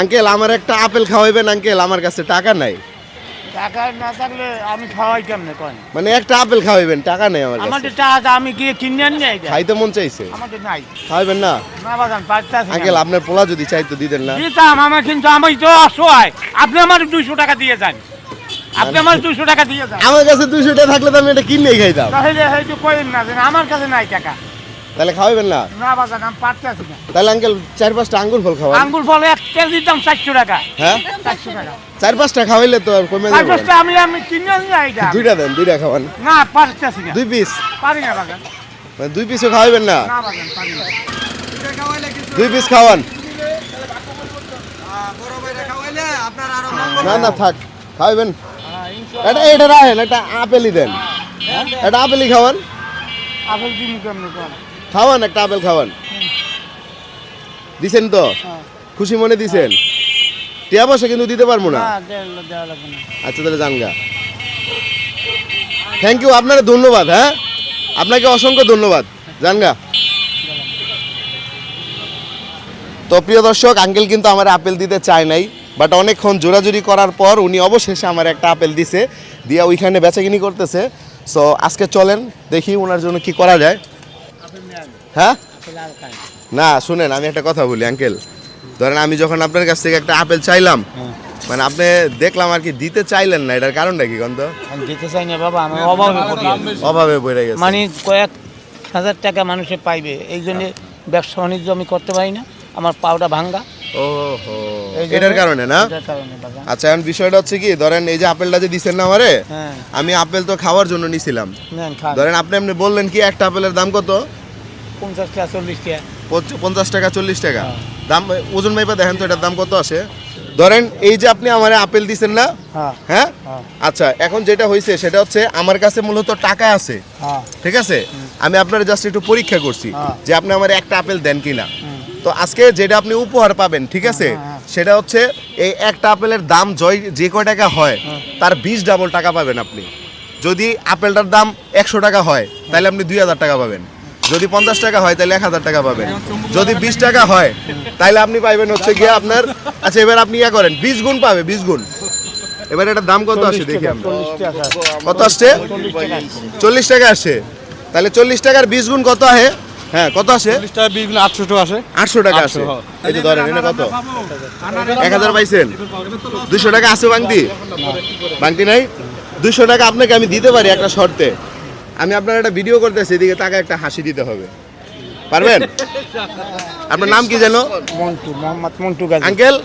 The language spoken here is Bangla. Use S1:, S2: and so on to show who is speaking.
S1: আঙ্কেল আমার একটা আপেল খাওয়াইবেন আঙ্কেল আমার কাছে টাকা নাই।
S2: টাকা না থাকলে আমি খাওয়াই কেমনে কন?
S1: মানে একটা আপেল খাওয়াইবেন টাকা নেই আমার কাছে।
S2: আমাদের টাকা আমি গিয়ে কিনে আনি না
S1: খাইতে মন চাইছে?
S2: আমাদের নাই।
S1: খাওয়াইবেন না?
S2: না বাগান পারতাছি
S1: আঙ্কেল আপনার পোলা যদি চাইতো দিতেন না।
S2: দিতাম আমার কিন্তু আমি তো অসহায়। আপনি আমার দুইশো টাকা দিয়ে যান। আপনি আমার দুইশো টাকা দিয়ে যান।
S1: আমার কাছে দুইশো টাকা থাকলে তো আমি এটা কিনেই খাইতাম।
S2: তাহলে হয়তো কইন না আমার কাছে নাই টাকা।
S1: তাহলে খাওয়াইবেন না?
S2: না বাজান আমি পারতাছি না।
S1: তাহলে আঙ্কেল চার পাঁচটা আঙ্গুর ফল খাওয়ান।
S2: আঙ্গুর ফল এক কেজির দাম চারশো টাকা।
S1: হ্যাঁ?
S2: চারশো টাকা।
S1: চার পাঁচটা খাওয়াইলে তো আর কমে যাবে।
S2: দশটা আমি আমি কিনে আনি না এটা।
S1: দুইটা দেন দুইটা খাওয়ান।
S2: না পারতাছি না।
S1: দুই পিস?
S2: পারি না বাগান
S1: মানে দুই পিসও খাওয়াইবেন না?
S2: না বাগান পারি না।
S1: দুই পিস খাওয়ান। না না থাক খাওয়াইবেন। এটা এটা রাখেন একটা আপেলই দেন। একটা আপেলই খাওয়ান।
S2: আপেল দিন কেমন
S1: খাওয়ান একটা আপেল খাওয়ান। দিছেন তো?
S2: হ্যাঁ।
S1: খুশি মনে দিছেন? টিয়া পয়সা কিন্তু দিতে পারব না। আচ্ছা তাহলে জানগা। থ্যাংক ইউ আপনার ধন্যবাদ হ্যাঁ? আপনাকে অসংখ্য ধন্যবাদ। জানগা? তো প্রিয় দর্শক আঙ্কেল কিন্তু আমার আপেল দিতে চায় নাই বাট অনেকক্ষণ জোরাজুরি করার পর উনি অবশেষে আমার একটা আপেল দিছে দিয়া ওইখানে বেচাকিনি করতেছে। সো আজকে চলেন দেখি ওনার জন্য কি করা যায়। হ্যাঁ? না শুনেন আমি একটা কথা বলি আঙ্কেল। ধরেন আমি যখন আপনার কাছ থেকে একটা আপেল চাইলাম মানে আপনি দেখলাম আর কি দিতে চাইলেন না এটার কারণটা কি
S2: আমি দিতে চাই না বাবা আমি অভাবে
S1: অভাবে পড়ে গেছে।
S2: মানে কয়েক হাজার টাকা মানুষে পাইবে এই জন্য ব্যবসা বাণিজ্য আমি করতে পারি না আমার পাওটা ভাঙ্গা।
S1: ও এটার কারণে না? আচ্ছা এখন বিষয়টা হচ্ছে কি ধরেন এই যে আপেলটা যে দিছেন না আমারে
S2: হ্যাঁ।
S1: আমি আপেল তো খাওয়ার জন্য নিছিলাম। ধরেন আপনি আপনি বললেন কি একটা আপেলের দাম কত?
S2: পঞ্চাশ টাকা চল্লিশ টাকা।
S1: পঞ্চাশ টাকা চল্লিশ টাকা।
S2: হ্যাঁ।
S1: দাম ওজন মাইপা দেখেন তো এটার দাম কত আসে ধরেন এই যে আপনি আমার আপেল দিছেন না?
S2: হ্যাঁ।
S1: হ্যাঁ?
S2: হ্যাঁ।
S1: আচ্ছা এখন যেটা হয়েছে সেটা হচ্ছে আমার কাছে মূলত টাকা আছে। ঠিক আছে? আমি আপনার জাস্ট একটু পরীক্ষা করছি। যে আপনি আমার একটা আপেল দেন কিনা। তো আজকে যেটা আপনি উপহার পাবেন ঠিক আছে। সেটা হচ্ছে এই একটা আপেলের দাম জয় যে কয় টাকা হয়
S2: হ্যাঁ।
S1: তার বিশ ডাবল টাকা পাবেন আপনি। যদি আপেলটার দাম একশো টাকা হয় তাহলে আপনি দুই হাজার টাকা পাবেন। যদি পঞ্চাশ টাকা হয় তাহলে এক হাজার টাকা পাবেন। যদি বিশ টাকা হয় তাহলে আপনি পাইবেন হচ্ছে গিয়ে আপনার আচ্ছা এবার আপনি ইয়া করেন বিশ গুণ পাবে বিশ গুণ। এবার এটার দাম কত আসে দেখি আমরা কত আসছে?
S2: চল্লিশ টাকা
S1: আসছে। তাহলে চল্লিশ টাকার বিশ গুণ কত আসে হ্যাঁ কত আসে?
S3: আটশো টাকা আসে।
S1: আটশো টাকা আসে।
S3: হ্যাঁ।
S1: এই যে ধরেন এটা কত? এক হাজার পাইছেন। দুশো টাকা আছে বাংতি? বাংতি নাই? দুশো টাকা আপনাকে আমি দিতে পারি একটা শর্তে। আমি আপনার একটা ভিডিও করতেছি এদিকে তাকে একটা হাসি দিতে হবে। পারবেন? আপনার নাম কি যেন?
S2: মন্টু মোহাম্মদ মন্টু গাজী।
S1: আঙ্কেল?